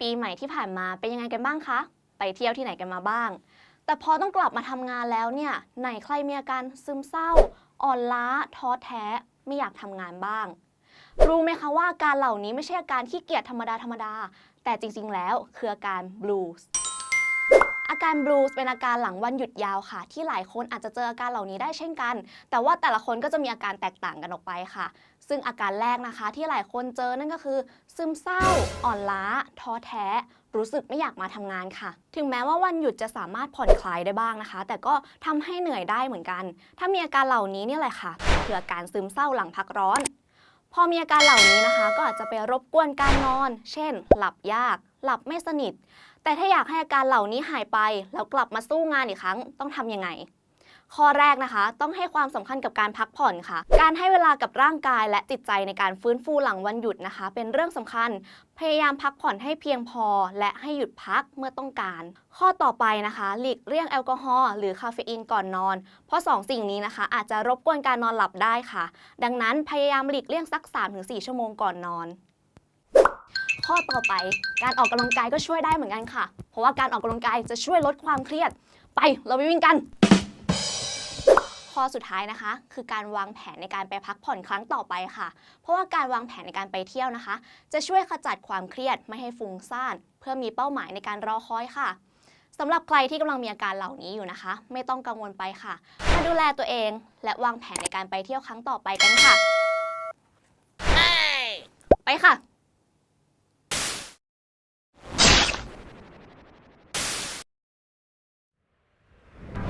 ปีใหม่ที่ผ่านมาเป็นยังไงกันบ้างคะ ไปเที่ยวที่ไหนกันมาบ้าง แต่พอต้องกลับมาทำงานแล้วเนี่ยไหนใครมีอาการซึมเศร้า อ่อนล้า ท้อแท้ ไม่อยากทำงานบ้าง รู้ไหมคะว่าอาการเหล่านี้ไม่ใช่อาการขี้เกียจธรรมดาธรรมดา แต่จริงๆ แล้วคืออาการบลูส์ อาการบลูส์เป็นอาการหลังวันหยุดยาวค่ะ ที่หลายคนอาจจะเจออาการเหล่านี้ได้เช่นกัน แต่ว่าแต่ละคนก็จะมีอาการแตกต่างกันออกไปค่ะ ซึ่งอาการแรกนะคะที่หลายคนเจอนั่นก็คือ ซึมเศร้า อ่อนล้า ท้อแท้ รู้สึกไม่อยากมาทำงานค่ะ ถึงแม้ว่าวันหยุดจะสามารถผ่อนคลายได้บ้างนะคะ แต่ก็ทำให้เหนื่อยได้เหมือนกัน ถ้ามีอาการเหล่านี้เนี่ยแหละค่ะคืออาการซึมเศร้าหลังพักร้อน พอมีอาการเหล่านี้นะคะ ก็อาจจะไปรบกวนการนอน เช่น หลับยาก หลับไม่สนิท แต่ถ้าอยากให้อาการเหล่านี้หายไปแล้วกลับมาสู้งานอีกครั้งต้องทำยังไง ข้อแรกนะคะ ต้องให้ความสำคัญกับการพักผ่อนค่ะ การให้เวลากับร่างกายและจิตใจในการฟื้นฟูหลังวันหยุดนะคะ เป็นเรื่องสำคัญ พยายามพักผ่อนให้เพียงพอ และให้หยุดพักเมื่อต้องการ ข้อต่อไปนะคะหลีกเลี่ยงแอลกอฮอล์หรือคาเฟอีนก่อนนอน เพราะสองสิ่งนี้นะคะ อาจจะรบกวนการนอนหลับได้ค่ะ ดังนั้นพยายามหลีกเลี่ยงสัก 3-4 ชั่วโมงก่อนนอนข้อต่อไปการออกกำลังกายก็ช่วยได้เหมือนกันค่ะ เพราะว่าการออกกำลังกายจะช่วยลดความเครียด ไปเราไปวิ่งกัน ข้อสุดท้ายนะคะ คือการวางแผนในการไปพักผ่อนครั้งต่อไปค่ะ เพราะว่าการวางแผนในการไปเที่ยวนะคะ จะช่วยขจัดความเครียดไม่ให้ฟุ้งซ่าน เพื่อมีเป้าหมายในการรอคอยค่ะสำหรับใครที่กำลังมีอาการเหล่านี้อยู่นะคะ ไม่ต้องกังวลไปค่ะ มาดูแลตัวเอง และวางแผนในการไปเที่ยวครั้งต่อไปกันค่ะ ไปค่ะ